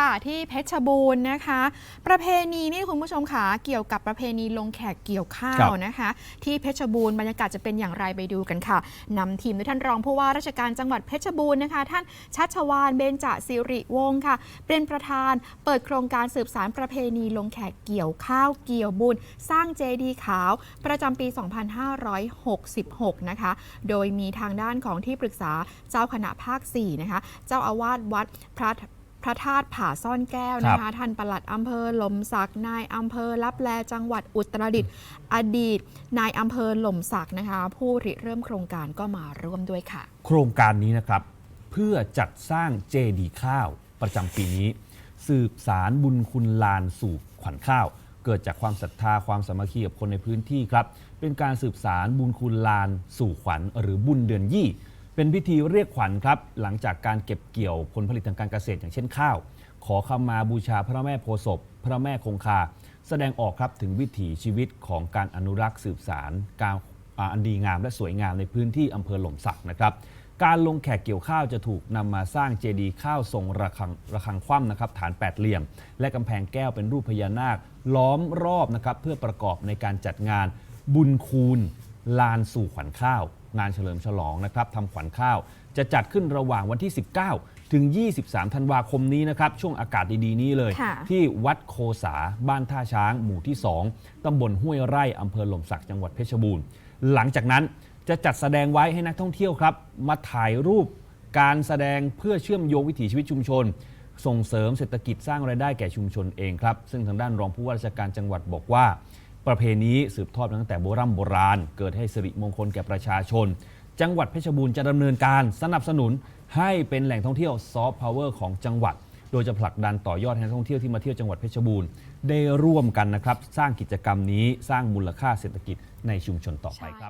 ค่ะที่เพชรบูรณ์นะคะ ประเพณีนี่คุณผู้ชมค่ะเกี่ยวกับประเพณีลงแขกเกี่ยวข้าครัวบนะคะ ที่เพชรบูรณ์บรรยากาศจะเป็นอย่างไรไปดูกันค่ะนำทีมโดยท่านรองผู้ว่าราชการจังหวัดเพชรบูรณ์นะคะ ท่านชัชวานเบญจสิริวงศ์ค่ะ เป็นประธานเปิดโครงการสืบสารประเพณีลงแขกเกี่ยวข้าวเกี่ยวบุญ สร้างเจดีย์ขาว ประจำปี 2566 นะคะ โดยมีทางด้านของที่ปรึกษาเจ้าคณะภาค4นะคะเจ้าอาวาสวัดพระ พระธาตุผาซ่อนแก้วนะคะท่านปลัดอำเภอหลมสักนายอำเภอลับแลจังหวัดอุตรดิตถ์อดีต นายอำเภอหล่มสักนะคะ ผู้ริเริ่มโครงการก็มาร่วมด้วยค่ะ โครงการนี้นะครับ เพื่อจัดสร้างเจดีย์ข้าวประจำปีนี้ สืบสารบุญคุณลานสู่ขวัญข้าว เกิดจากความศรัทธาความสามัคคีกับคนในพื้นที่ครับ เป็นการสืบสารบุญคุณลานสู่ขวัญหรือบุญเดือนยี่ เป็นพิธีเรียกขวัญครับ หลังจากการเก็บเกี่ยวผลผลิตทางการเกษตรอย่างเช่นข้าว ขอขมาบูชาพระแม่โพศพ พระแม่คงคา แสดงออกครับถึงวิถีชีวิตของการอนุรักษ์สืบสารการอันดีงามและสวยงามในพื้นที่อำเภอหล่มสักนะครับการลงแขกเกี่ยวข้าวจะถูกนำมาสร้างเจดีย์ข้าวทรงระฆังระฆังคว่ำนะครับฐานแปดเหลี่ยม และกำแพงแก้วเป็นรูปพญานาค ล้อมรอบนะครับเพื่อประกอบในการจัดงานบุญคูณ ลานสู่ขวัญข้าว งานเฉลิมฉลองนะครับทำขวัญข้าว จะจัดขึ้นระหว่างวันที่ 19 ถึง 23 ธันวาคมนี้นะครับ ช่วงอากาศดีๆ นี้เลย ค่ะ ที่วัดโคสาบ้านท่าช้าง หมู่ที่ 2 ตำบลห้วยไร่อำเภอหล่มสักจังหวัดเพชรบูรณ์ หลังจากนั้นจะจัดแสดงไว้ให้นักท่องเที่ยวครับ มาถ่ายรูปการแสดงเพื่อเชื่อมโยงวิถีชีวิตชุมชน ส่งเสริมเศรษฐกิจสร้างรายได้แก่ชุมชนเองครับ ซึ่งทางด้านรองผู้ว่าราชการจังหวัดบอกว่า ประเพณีสืบทอดมาตั้งแต่โบรโบราณ เกิดให้สิริมงคลแก่ประชาชน จังหวัดเพชรบูรณ์จะดำเนินการสนับสนุนให้เป็นแหล่งท่องเที่ยวซอฟต์พาวเวอร์ของจังหวัด โดยจะผลักดันต่อยอดให้นักท่องเที่ยวที่มาเที่ยวจังหวัดเพชรบูรณ์ได้ร่วมกันนะครับ สร้างกิจกรรมนี้สร้างมูลค่าเศรษฐกิจในชุมชนต่อไปครับ